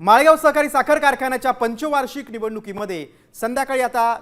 माळेगाव सहकारी साखर कारखान्याच्या पंचवार्षिक निवडणुकीमध्ये संध्याकाळी आता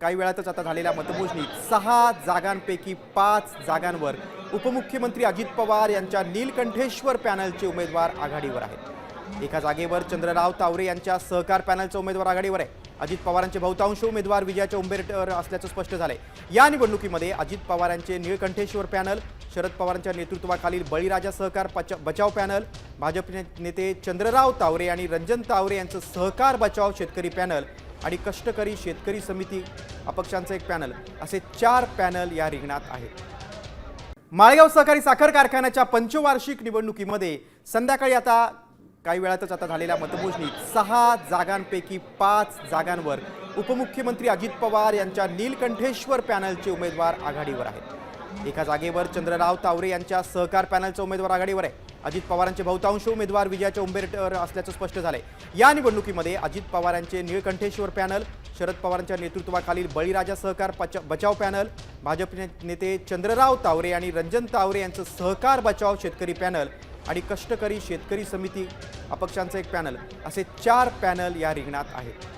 काही वेळातच आता झालेल्या मतमोजणीत सहा जागांपैकी पाच जागांवर उपमुख्यमंत्री अजित पवार यांच्या नीलकंठेश्वर पॅनलचे उमेदवार आघाडीवर आहेत. एका जागेवर चंद्रराव तावरे यांच्या सहकार पॅनलचा उमेदवार आघाडीवर आहे. अजित पवारांचे बहुतांश उमेदवार विजयाच्या उंबेरटर असल्याचं स्पष्ट झालंय. या निवडणुकीमध्ये अजित पवार यांचे निळकंठेश्वर पॅनल शरद पवारांच्या नेतृत्वाखालील बळीराजा सहकार पच बचाव पॅनल भाजप नेते चंद्रराव तावरे आणि रंजन तावरे यांचं सहकार बचाव शेतकरी पॅनल आणि कष्टकरी शेतकरी समिती अपक्षांचं एक पॅनल. असे चार पॅनल या रिंगणात आहेत. माळेगाव सहकारी साखर कारखान्याच्या पंचवार्षिक निवडणुकीमध्ये संध्याकाळी आता काही वेळातच आता झालेल्या मतमोजणीत सहा जागांपैकी पाच जागांवर उपमुख्यमंत्री अजित पवार यांच्या नीलकंठेश्वर पॅनलचे उमेदवार आघाडीवर आहेत. एका जागेवर चंद्रराव तावरे यांच्या सहकार पॅनलचा उमेदवार आघाडीवर आहे. अजित पवारांचे बहुतांश उमेदवार विजयाच्या उंबरठ्यावर असल्याचं स्पष्ट झालंय. या निवडणुकीमध्ये अजित पवार यांचे निळकंठेश्वर पॅनल शरद पवारांच्या नेतृत्वाखालील बळीराजा सहकार बचाव पॅनल भाजप नेते चंद्रराव तावरे आणि रंजन तावरे यांचं सहकार बचाव शेतकरी पॅनल आणि कष्टकरी शेतकरी समिती अपक्षांचं एक पॅनल. असे चार पॅनल या रिंगणात आहेत.